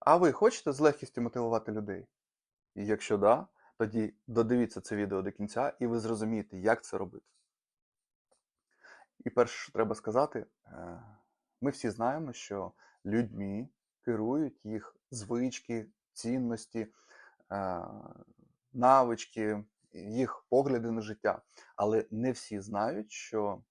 А ви хочете з легкістю мотивувати людей? І якщо да, тоді додивіться це відео до кінця, і ви зрозумієте, як це робити. І перше, що треба сказати, е, ми всі знаємо, що людьми керують їх звички, цінності, е, навички, їх погляди на життя. Але не всі знають, що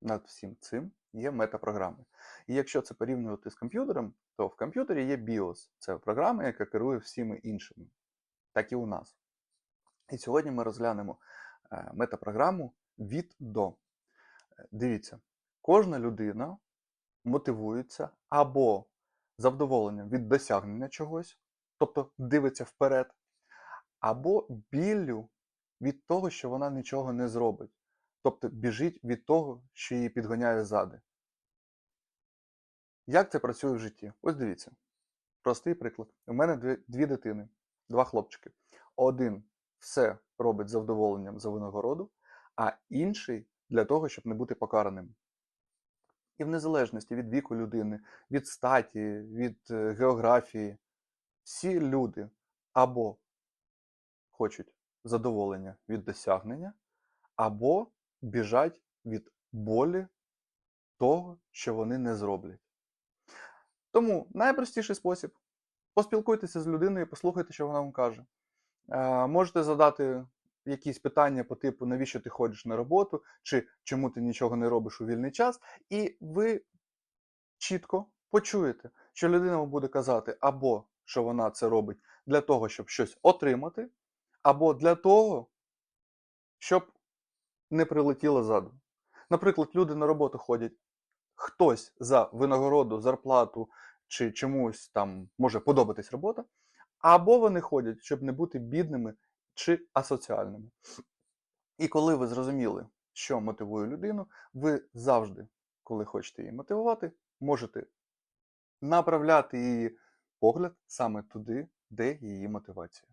над всім цим є метапрограми. І якщо це порівнювати з комп'ютером, то в комп'ютері є BIOS. Це програма, яка керує всіми іншими, так і у нас. І сьогодні ми розглянемо е, метапрограму від до. Е, Дивіться, кожна людина мотивується або завдоволенням від досягнення чогось, тобто дивиться вперед, або біллю від того, що вона нічого не зробить. Тобто біжить від того, що її підганяє ззади. Як це працює в житті? Ось дивіться. Простий приклад. У мене дві, дві дитини, два хлопчики. Один все робить з задоволенням за винагороду, а інший для того, щоб не бути покараним. І в незалежності від віку людини, від статі, від е, географії, всі люди або хочуть задоволення від досягнення, або біжать від болі того, що вони не зроблять. Тому найпростіший спосіб поспілкуйтеся з людиною, послухайте, що вона вам каже. Е, Можете задати якісь питання по типу, навіщо ти ходиш на роботу, чи чому ти нічого не робиш у вільний час, і ви чітко почуєте, що людина вам буде казати або що вона це робить для того, щоб щось отримати, або для того, щоб не прилетіло ззаду. Наприклад, люди на роботу ходять хтось за винагороду, зарплату чи чомусь там може подобатись робота, або вони ходять, щоб не бути бідними чи асоціальними. І коли ви зрозуміли, що мотивує людину, ви завжди, коли хочете її мотивувати, можете направляти її погляд саме туди, де її мотивація.